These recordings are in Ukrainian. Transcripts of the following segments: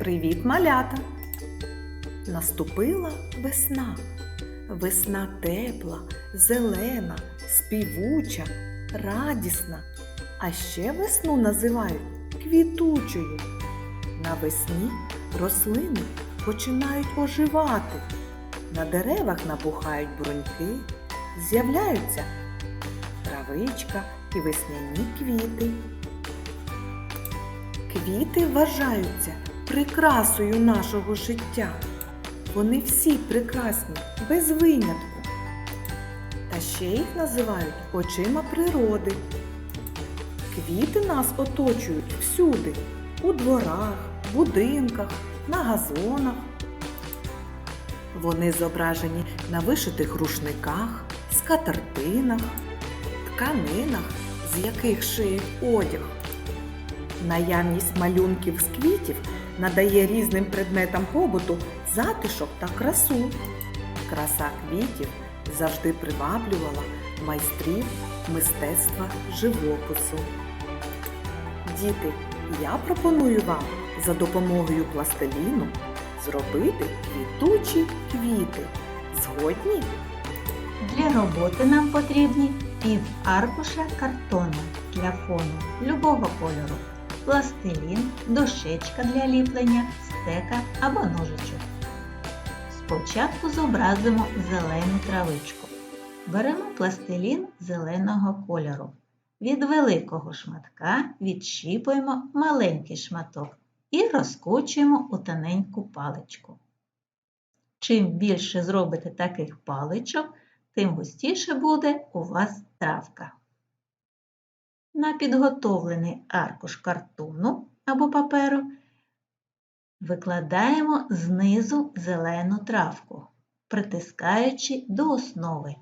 Привіт, малята! Наступила весна. Весна тепла, зелена, співуча, радісна. А ще весну називають квітучою. Навесні рослини починають оживати. На деревах набухають бруньки, з'являються травичка і весняні квіти. Квіти вважаються прикрасою нашого життя. Вони всі прекрасні, без винятку. Та ще їх називають очима природи. Квіти нас оточують всюди, у дворах, будинках, на газонах. Вони зображені на вишитих рушниках, скатертинах, тканинах, з яких шиють одяг. Наявність малюнків з квітів надає різним предметам побуту затишок та красу. Краса квітів завжди приваблювала майстрів мистецтва живопису. Діти, я пропоную вам за допомогою пластиліну зробити квітучі квіти. Згодні? Для роботи нам потрібні пів аркуша картону для фону любого кольору, пластилін, дощечка для ліплення, стека або ножичок. Спочатку зобразимо зелену травичку. Беремо пластилін зеленого кольору. Від великого шматка відщіпуємо маленький шматок і розкочуємо у тоненьку паличку. Чим більше зробите таких паличок, тим густіше буде у вас травка. На підготовлений аркуш картону або паперу викладаємо знизу зелену травку, притискаючи до основи.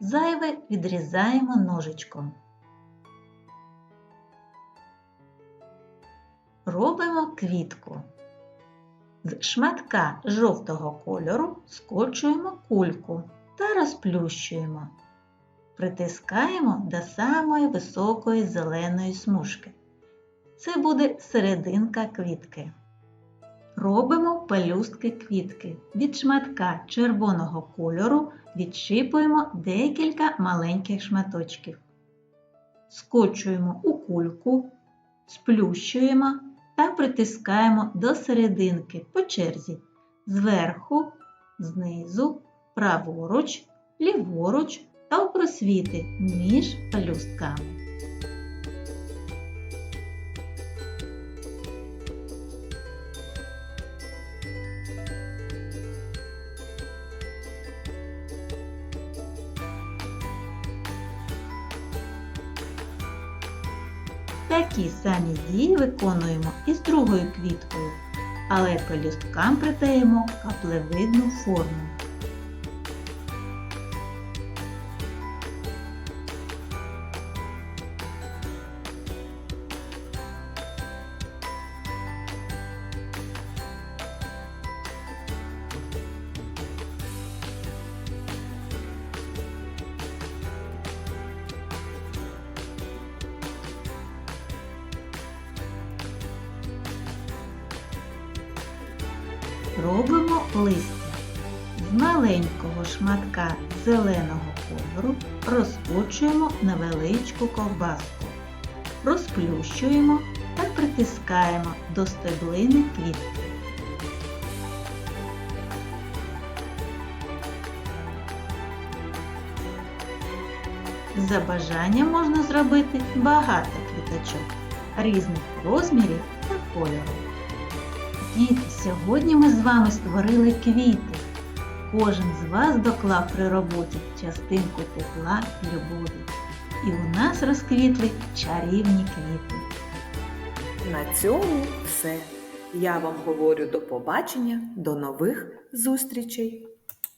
Зайве відрізаємо ножичком. Робимо квітку. З шматка жовтого кольору скочуємо кульку та розплющуємо. Притискаємо до самої високої зеленої смужки. Це буде серединка квітки. Робимо пелюстки квітки. Від шматка червоного кольору відшипуємо декілька маленьких шматочків. Скочуємо у кульку, сплющуємо та притискаємо до серединки по черзі зверху, знизу, праворуч, ліворуч та у просвіти між пелюстками. Такі самі дії виконуємо і з другою квіткою, але пелюсткам придаємо каплевидну форму. Робимо листя. З маленького шматка зеленого кольору розкочуємо невеличку ковбаску, розплющуємо та притискаємо до стеблини квітки. За бажанням можна зробити багато квіточок різних розмірів та кольору. Діти, сьогодні ми з вами створили квіти. Кожен з вас доклав при роботі частинку тепла і любові. І у нас розквітли чарівні квіти. На цьому все. Я вам говорю до побачення, до нових зустрічей!